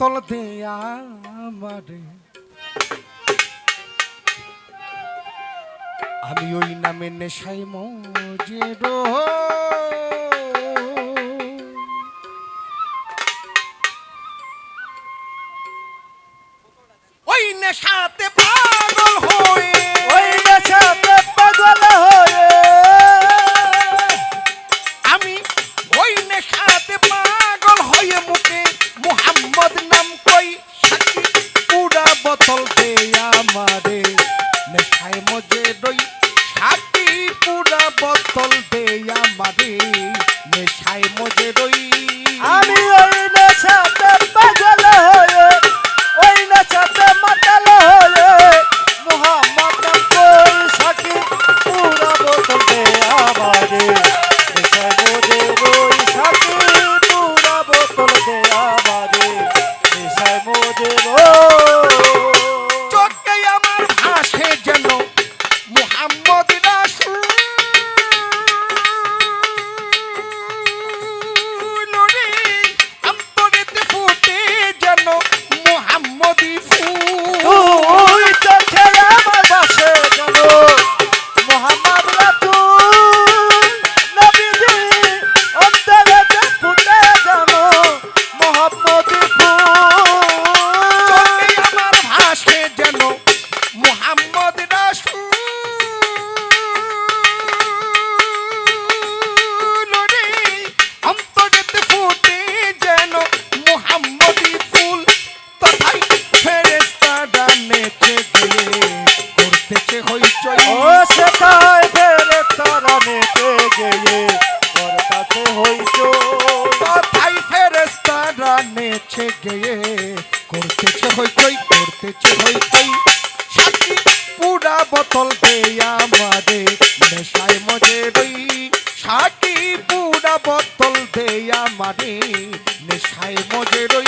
বোতল দিয়া আমারে। আমি ওই নামে নেশাই মজে ওই নেশাতে পাগল হয়ে নেচে গিয়ে, করতেছে হইচই করতেছে হইচই সাথী পুরা বোতল দে আমারে, নেশায় মজে রই। সাথী পুরা বোতল দে আমারে, নেশায় মজে রই।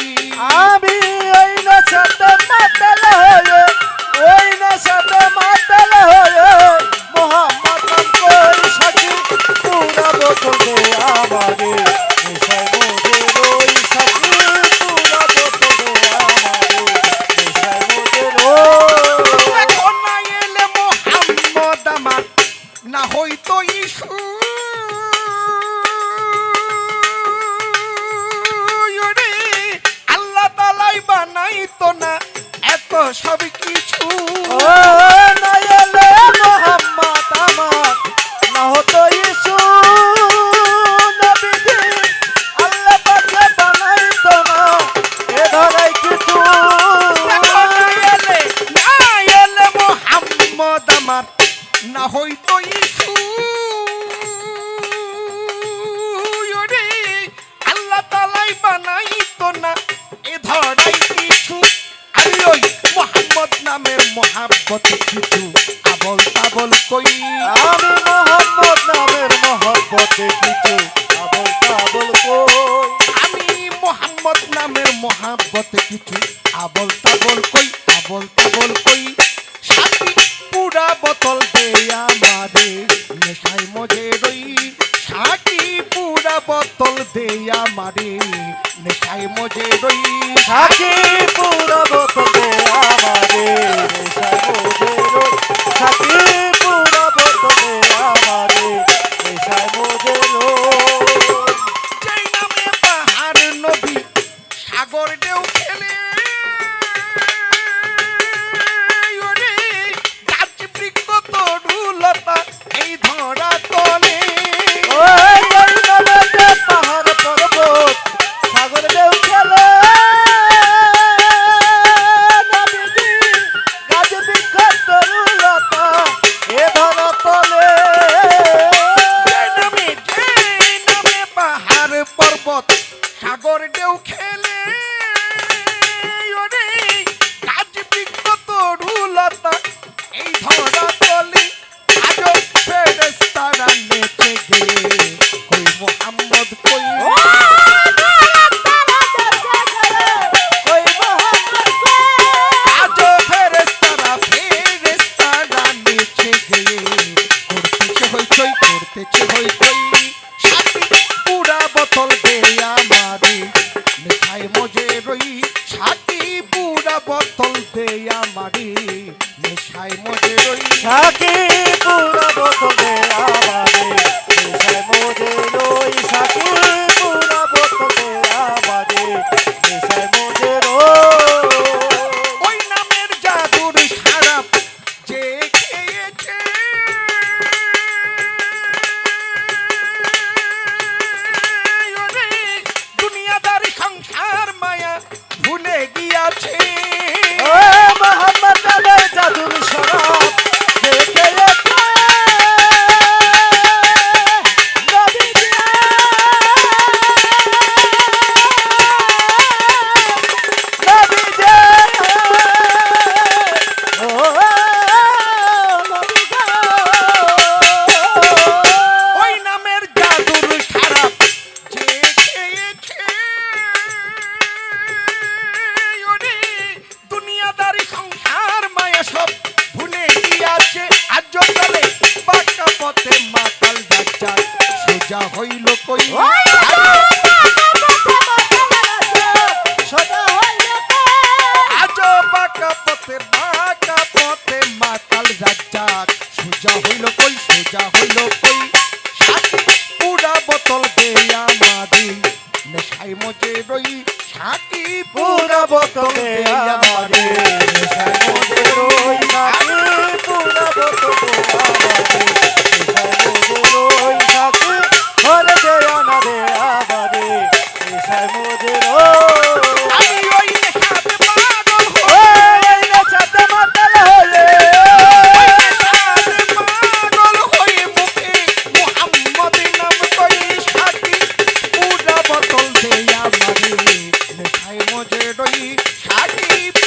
না হইতো ইসু। আল্লাহ তালাই বানাইতো না এত সব কিছু। না হইতো ইসু। আল্লাহ তালাই বানাইতো না এ ধরাই কিছু। আমি ওই মোহাম্মদ নামের মোহাব্বত কিছু আবল তাবল কই। আমি মোহাম্মদ নামের মহব্বতে কিছু আবল তাবল কই। আমি মোহাম্মদ নামের মোহাব্বত কিছু আবল তাবল কই আবল তাবল কই। পুরা বোতল দে আমারে, নেশায় মজে রই সাথী পুরা বোতল দে আমারে, নেশায় মজে রই সাকি পুরা বোতলে আমারে, নেশায় মোদে রই সাকি পুরা বোতলে আমারে, নেশায় মোদে রই। যেই নামে পাহাড় নদী, সাগর ঢেউ খেলে এই ধরা তলে পাহাড় পর্বত সাগর ঢেউ খেলে। পর্বত সাগর ঢেউ খেলে। কাজ বিখ্যাত ঢুলতা এই ধরা তারা নেচে গে হই মোহাম্মদ সোজা হইল কই সোজা হইল রই